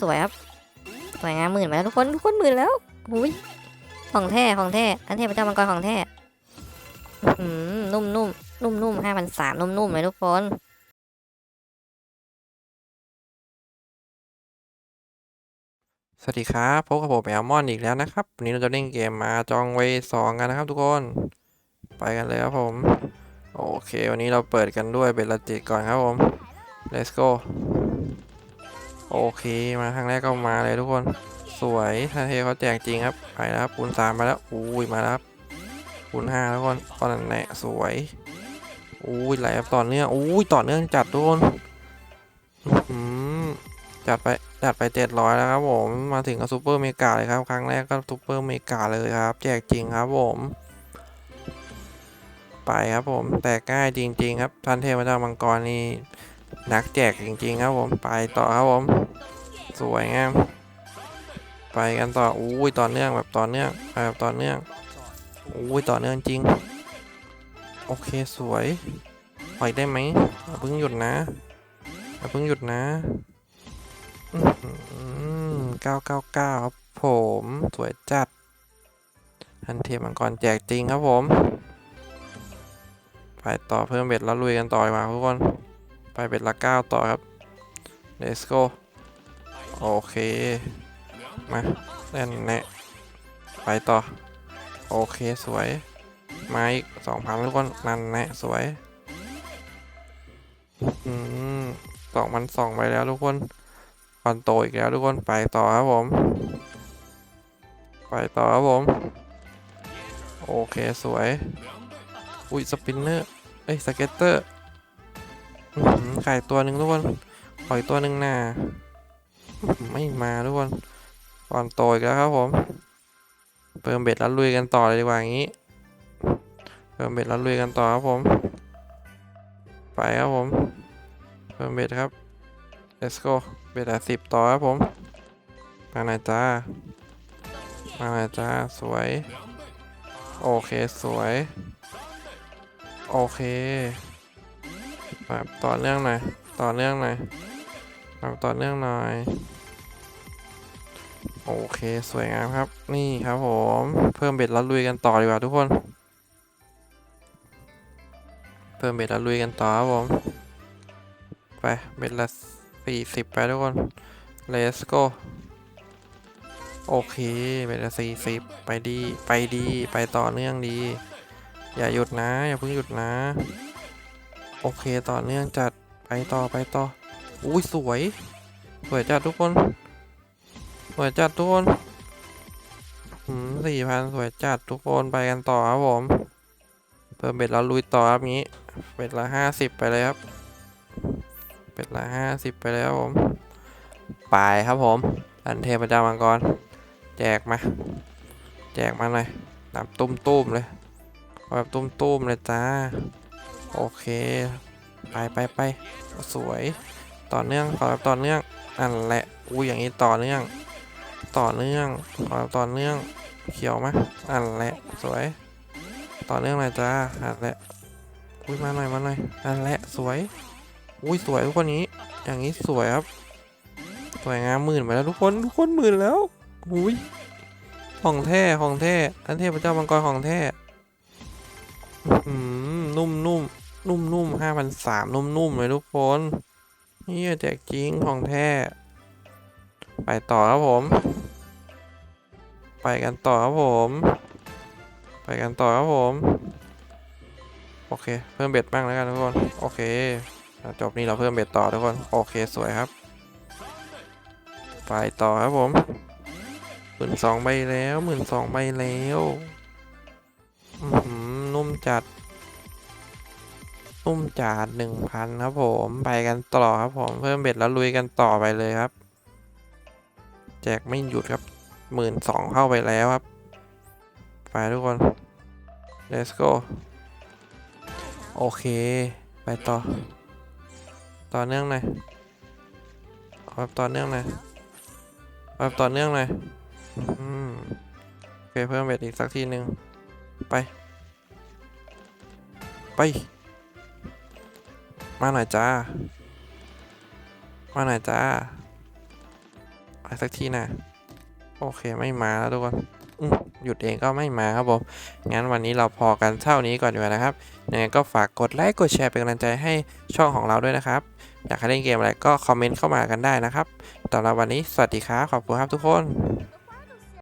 สวยครับสวยงามหมื่นไปแล้วทุกคนทุกคนหมื่นแล้วอุ้ยของแท้ของแท้อันเทพเจ้ามังกรของแท้อืมนุ่มนุ่มนุ่มนุ่มห้าพันสามนุ่มนุ่มเลยทุกคนสวัสดีครับพบกับผมแอลมอนอีกแล้วนะครับวันนี้เราจะเล่นเกมมาจองเวสองกันนะครับทุกคน ไปกันเลยครับผม โอเค วันนี้เราเปิดกันด้วยเบลลจิก่อนครับผม let's go โอเคมาครั้งแรกก็มาเลยทุกคน สวยท่าเทเขาแจกจริงครับไปแล้วครับคูณสามมาแล้วอุ้ยมาแล้วครับคูณห้าทุกคนตอนนั้นแหละสวยอุ้ยไหลแบบต่อเนื่องอุ้ยต่อเนื่องจัดทุกคนจัดไปจัดไปเจ็ดร้อยแล้วครับผมมาถึงก็ซูเปอร์เมกาเลยครับ ครั้งแรกก็ซูเปอร์เมกาเลยครับ แจกจริงครับผม ไปครับผม แต่ง่ายจริง ๆ ครับท่านเทพเจ้ามังกรนี่ นักแจกจริงๆครับผมไปต่อครับผม สวยงามไปกันต่ออุ้ยต่อเนื่องแบบต่อเนื่องแบบต่อเนื่องอุ้ยต่อเนื่องจริง โอเคสวยปล่อยได้ไหมเพิ่งหยุดนะเพิ่งหยุดนะเก้าเก้าเก้าครับผมสวยจัดทันเทียมังกรแจกจริงครับผม ไปต่อเพิ่มเบ็ดแล้วลุยกันต่อดีกว่าทุกคน ไปเบ็ดละเก้าต่อครับ let's go โอเค มาแน่นแน่ไปต่อ โอเคสวย มาอีกสองพันทุกคนนั่นแน่สวยอืมสองพันสองไปแล้วทุกคนฟันโตอีกแล้วทุกคนไปต่อครับผม ไปต่อครับผม โอเคสวย อุ้ยสปินเนอร์ เอ้ยสเก็ตเตอร์ ไข่ตัวหนึ่งทุกคนปล่อยตัวหนึ่งหน้าไม่มาทุกคนฟันโตอีกแล้วครับผมเพิ่มเบ็ดแล้วลุยกันต่อเลยดีกว่าอย่างนี้เพิ่มเบ็ดแล้วลุยกันต่อครับผม ไปครับผมเพิ่มเบ็ดครับ let's go เบ็ดละสิบต่อครับผมมาหน่อยจ้ามาหน่อยจ้าสวย โอเคสวย โอเค แบบต่อเนื่องหน่อยต่อเนื่องหน่อยแบบต่อเนื่องหน่อย โอเคสวยงามครับ นี่ครับผม เพิ่มเบ็ดแล้วลุยกันต่อดีกว่าทุกคน เพิ่มเบ็ดแล้วลุยกันต่อครับผม ไปเบ็ดละสี่สิบไปทุกคน let's go โอเคเบ็ดละสี่สิบไปดี ไปดี ไปต่อเนื่องดี อย่าหยุดนะ อย่าเพิ่งหยุดนะ โอเคต่อเนื่องจัดไปต่อไปต่ออุ้ยสวย สวยจัดทุกคน สวยจัดทุกคนหืมสี่พันสวยจัดทุกคนไปกันต่อครับผมเพิ่มเบ็ดแล้วลุยต่อครับงี้ เบ็ดละห้าสิบไปเลยครับเป็ดละห้าสิบไปแล้วผม ไปครับผม อันเทพเจ้ามังกร แจกมา แจกมาหน่อยแบบตุ้มๆเลยแบบตุ้มๆเลยจ้า โอเค ไปไปไปสวยต่อเนื่องขอแบบต่อเนื่องนั่นแหละอุ้ยอย่างนี้ต่อเนื่อง ต่อเนื่องขอแบบต่อเนื่องเขียวไหมนั่นแหละสวย ต่อเนื่องเลยจ้านั่นแหละอุ้ยมาหน่อยมาหน่อยนั่นแหละสวยอุ้ยสวยทุกคนนี้ อย่างนี้สวยครับสวยงามหมื่นไปแล้วทุกคนทุกคนหมื่นแล้วอุ้ยของแท้ของแท้อันเทพเจ้ามังกรของแท้อืมนุ่มนุ่ม นุ่มนุ่มห้าพันสามนุ่มนุ่มเลยทุกคนนี่แจกจริงของแท้ ไปต่อครับผม ไปกันต่อครับผม ไปกันต่อครับผม โอเค เพิ่มเบ็ดบ้างแล้วกันทุกคน โอเค จบนี้เราเพิ่มเบ็ดต่อทุกคน โอเคสวยครับ ไปต่อครับผมหมื่นสองใบแล้วหมื่นสองใบแล้ว นุ่มจัด นุ่มจัดหนึ่งพันครับผมไปกันต่อครับผมเพิ่มเบ็ดแล้วลุยกันต่อไปเลยครับ แจกไม่หยุดครับหมื่นสองเข้าไปแล้วครับ ไปทุกคน let's go โอเค ไปต่อ ต่อเนื่องหน่อยเอาแบต่อเนื่องหน่อยเอาแบบต่อเนื่องหน่อยอืมโอเคเพิ่มเบ็ดอีกสักทีหนึ่งไป ไป มาหน่อยจ้า มาหน่อยจ้ามาสักทีนะโอเคไม่มาแล้วทุกคนหยุดเองก็ไม่มาครับผม งั้นวันนี้เราพอกันเท่านี้ก่อนดีกว่านะครับยังไงก็ฝากกดไลค์กดแชร์เป็นกำลังใจให้ช่องของเราด้วยนะครับ อยากให้เล่นเกมอะไรก็คอมเมนต์เข้ามากันได้นะครับสำหรับวันนี้สวัสดีครับ ขอบคุณครับทุกคน